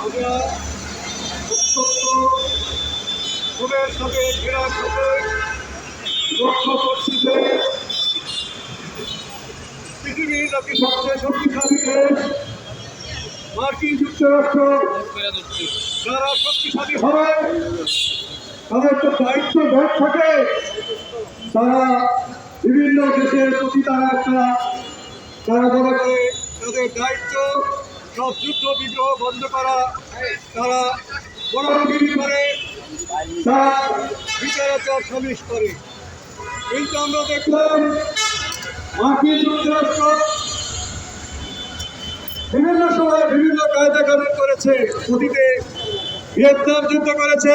আমরা অত্যন্ত সাথে ঘেরা সাথে লক্ষ্য করছি যে নাকি সবচেয়ে শক্তিশালী দেশ মার্কিন যুক্তরাষ্ট্র যারা শক্তিশালী হবে তাদের তো দায়িত্ব ভোট থাকে তারা বিভিন্ন দেশের প্রতি তারা একটা, তারা যে তাদের দায়িত্ব, সব যুদ্ধ বিগ্রহ বন্ধ করা, তারা বড়গিরি করে তারা বিচারাচার সমিশ করে। কিন্তু আমরা দেখলাম, মার্কিন যুক্তরাষ্ট্র বিভিন্ন সময় বিভিন্ন কায়দা কানুন করেছে, অতীতে ভিয়েতনাম যুদ্ধ করেছে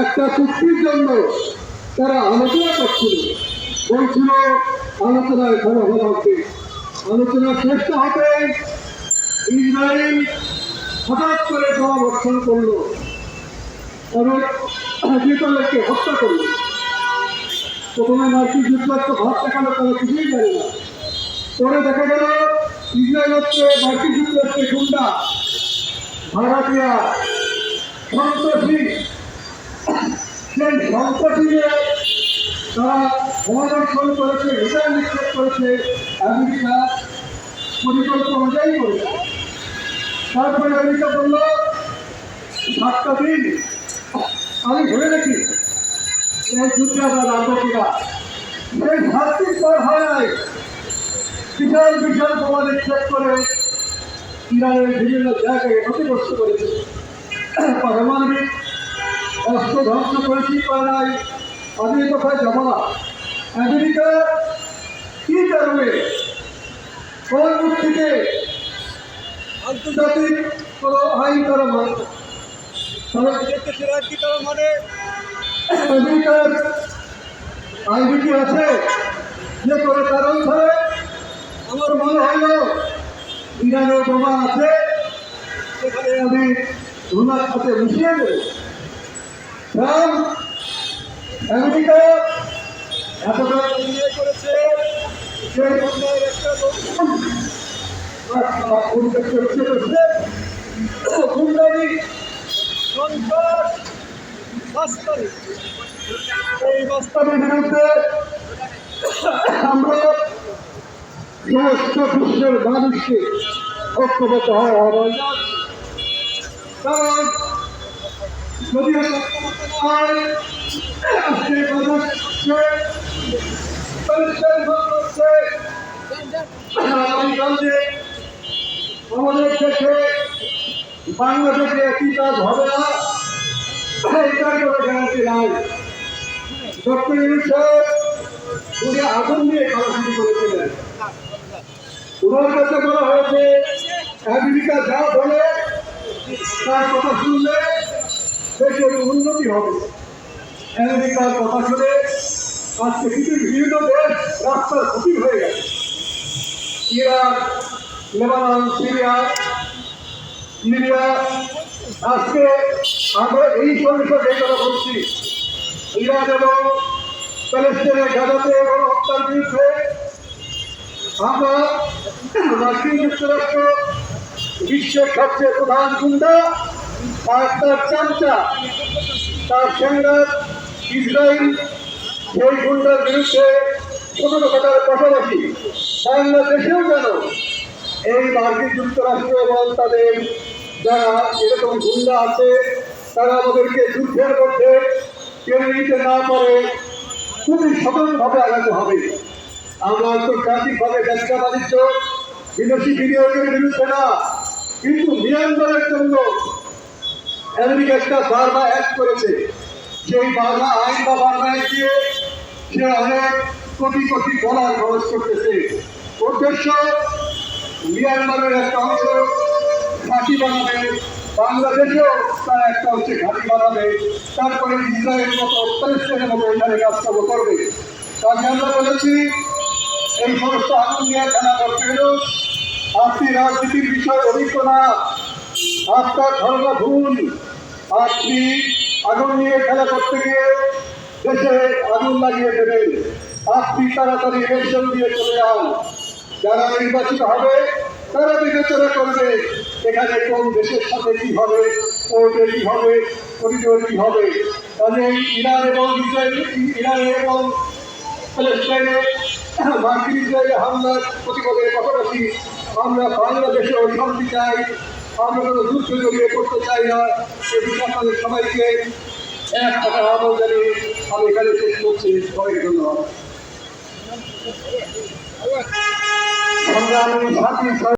একটা চুক্তির জন্য তারা আলোচনা করছিল বলছিল আলোচনায় হবে আলোচনা হতে ইসরায়েল হঠাৎ করে জবাবর্ষণ করল এবং নেতাদেরকে হত্যা করল প্রথমে মার্কিন যুক্তরাষ্ট্র ভাত দেখানো তারা কিছুই জানে না। পরে দেখা গেল ইসরায়েল হচ্ছে মার্কিন যুক্তরাষ্ট্রের গুন্ডা ভাড়াটিয়া সন্ত্রাসী, সেই সন্ত্রাসী নিয়ে তারা করেছে হৃদয় করেছে আমেরিকা পরিকল্পনা অনুযায়ী তারপরে আমেরিকা বলল, সাতটা দিন আমি ধরে রাখি এই যুদ্ধে আমরা কিনা? সেই পর হয় বিশাল বিশাল বোমা নিক্ষেপ করে ইরানের বিভিন্ন জায়গায় ক্ষতিগ্রস্ত করেছে। পারমাণবিক অস্ত্র ধ্বংস করেছি করে নাই আমি কথায় যাব না আমেরিকা কি কারণে কোন থেকে আন্তর্জাতিক কোনো আইন তারা মানে মানে? আমেরিকার আইন আছে, যে করে কারণ ধরে আমার মনে হইল ইরানের বোমা আছে, সেখানে আমি ধুনার সাথে মিশিয়ে দেব আমেরিকা এতটা ইয়ে করেছে বোমার একটা বাস্তবে। এই আমরা সমস্ত বিশ্বের মানুষকে ঐক্যবদ্ধ হওয়া আহ্বান। কারণ যদি আমাদের দেশে বাংলাদেশে একই কাজ হবে না এটার কোনো গ্যারান্টি নাই। ডক্টর ইউসুফ উনি আগুন দিয়ে খাওয়া শুরু করেছিলেন। কাছে বলা হয়েছে। আমেরিকা যা বলে, তার কথা শুনলে দেশের উন্নতি হবে। আমেরিকার কথা শুনে আজকে বিভিন্ন দেশ রাস্তার ক্ষতি হয়ে গেছে। ইরাক, লেবানন, সিরিয়া, লিবিয়া, আজকে আমরা এই এই কথা বলছি। ইরান এবং প্যালেস্টাইনের গাজাতে এবং হত্যার বিরুদ্ধে আমরা মার্কিন যুক্তরাষ্ট্র বিশ্বের সবচেয়ে প্রধান গুন্ডা আর তার চামচা, তার সেনার ইসরায়েল সেই গুন্ডার বিরুদ্ধে কথার পাশাপাশি বাংলাদেশেও যেন এই মার্কিন যুক্তরাষ্ট্র এবং তাদের যারা এরকম গুন্ডা আছে, তারা আমাদেরকে যুদ্ধের মধ্যে টেনে নিতে না পারে, খুবই সতর্কভাবে আগাতে হবে। আমরা আন্তর্জাতিকভাবে ব্যবসা বাণিজ্য, বিদেশি বিনিয়োগের বিরুদ্ধে না, কিন্তু মিয়ানমারের জন্য আমেরিকা একটা বারবার অ্যাক্ট করেছে। সেই বাধা আইন বা বাধায় দিয়ে সে অনেক কোটি কোটি ডলার খরচ করতেছে। উদ্দেশ্য, মিয়ানমারের একটা অংশ ঘাঁটি বানাবে, বাংলাদেশেও তার একটা হচ্ছে ঘাঁটি বানাবে, তারপরে ইসরায়েল মতো প্যালেস্টাইনের মতো এখানে কাজকর্ম করবে। কাজে আমরা বলেছি এই সমস্ত আগুন নিয়ে খেলা করতে আপনি রাজনীতির বিষয়ে অভিজ্ঞ না। আপনার ধর্ম ভুল। আপনি আগুন নিয়ে খেলা করতে গিয়ে দেশে আগুন লাগিয়ে দেবেন আপনি তাড়াতাড়ি ইলেকশন দিয়ে চলে যান যারা নির্বাচিত হবে, তারা বিবেচনা করবে এখানে কোন দেশের সাথে কি হবে কোর্টে কি হবে করিডোর কি হবে। তাহলে ইরান এবং ইসরায়েল ইরান এবং প্যালেস্টাইনে মার্কিন হামলার প্রতিবাদের পাশাপাশি আমরা বাংলাদেশে ওই শান্তি চাই, আমরা কোনো যুদ্ধ জড়িয়ে করতে চাই না। সে আপনাদের সবাইকে এক টাকা আহ্বান জানিয়ে আমি এখানে শেষ করছি। সবাইকে ধন্যবাদ। সংগ্রামী সাথী